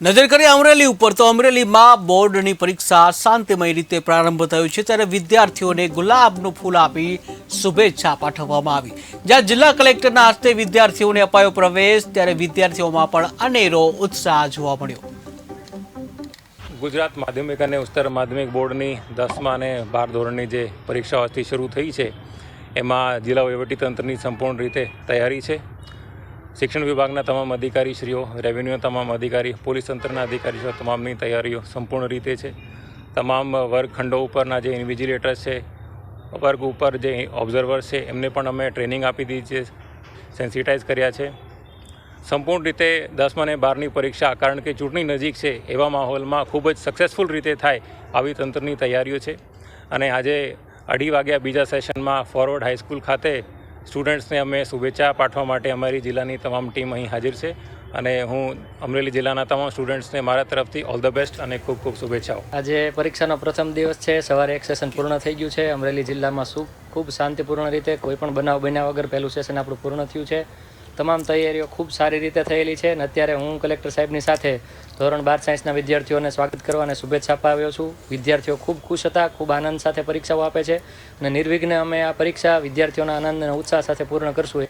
નજર કરીએ અમરેલી ઉપર, તો અમરેલીમાં બોર્ડની પરીક્ષા શાંતિમય રીતે પ્રારંભ થયો છે, ત્યારે વિદ્યાર્થીઓને ગુલાબનું ફૂલ આપી શુભેચ્છા પાઠવવામાં આવી. જ્યાં જિલ્લા કલેક્ટરના હસ્તે વિદ્યાર્થીઓને અપાયો પ્રવેશ, ત્યારે વિદ્યાર્થીઓમાં પણ અનેરો ઉત્સાહ જોવા મળ્યો. ગુજરાત માધ્યમિક અને ઉચ્ચતર માધ્યમિક બોર્ડની દસમા અને બાર ધોરણની જે પરીક્ષાઓ આજથી શરૂ થઈ છે, એમાં જિલ્લા વહીવટીતંત્રની સંપૂર્ણ રીતે તૈયારી છે. શિક્ષણ વિભાગના તમામ અધિકારીશ્રીઓ, રેવન્યુના તમામ અધિકારી, પોલીસ તંત્રના અધિકારીશ્રીઓ, તમામની તૈયારીઓ સંપૂર્ણ રીતે છે. તમામ વર્ગખંડો ઉપરના જે ઇન્વિજિલેટર્સ છે, વર્ગ ઉપર જે ઓબ્ઝર્વર્સ છે, એમને પણ અમે ટ્રેનિંગ આપી દીધી છે સેન્સિટાઇઝ કર્યા છે. સંપૂર્ણ રીતે દસમા અને બારની પરીક્ષા, કારણ કે ચૂંટણી નજીક છે, એવા માહોલમાં ખૂબ જ સક્સેસફુલ રીતે થાય આવી તંત્રની તૈયારીઓ છે. અને આજે અઢી વાગ્યા બીજા સેશનમાં ફોરવર્ડ હાઈસ્કૂલ ખાતે સ્ટુડન્ટ્સને અમે શુભેચ્છા પાઠવા માટે અમારી જિલ્લાની તમામ ટીમ અહીં હાજર છે અને હું અમરેલી જિલ્લાના તમામ સ્ટુડન્ટ્સને મારા તરફથી ઓલ ધ બેસ્ટ અને ખૂબ ખૂબ શુભેચ્છાઓ. આજે પરીક્ષાનો પ્રથમ દિવસ છે, સવારે એક સેશન પૂર્ણ થઈ ગયું છે. અમરેલી જિલ્લામાં શું ખૂબ શાંતિપૂર્ણ રીતે કોઈ પણ બનાવ બન્યા વગર પહેલું સેશન આપણું પૂર્ણ થયું છે. તમામ તૈયારીઓ ખૂબ સારી રીતે થયેલી છે અને અત્યારે હું કલેક્ટર સાહેબની સાથે ધોરણ બાર સાયન્સના વિદ્યાર્થીઓને સ્વાગત કરવા અને શુભેચ્છા આપવા આવ્યો છું. વિદ્યાર્થીઓ ખૂબ ખુશ હતા, ખૂબ આનંદ સાથે પરીક્ષાઓ આપે છે અને નિર્વિઘ્ને અમે આ પરીક્ષા વિદ્યાર્થીઓના આનંદ અને ઉત્સાહ સાથે પૂર્ણ કરશું.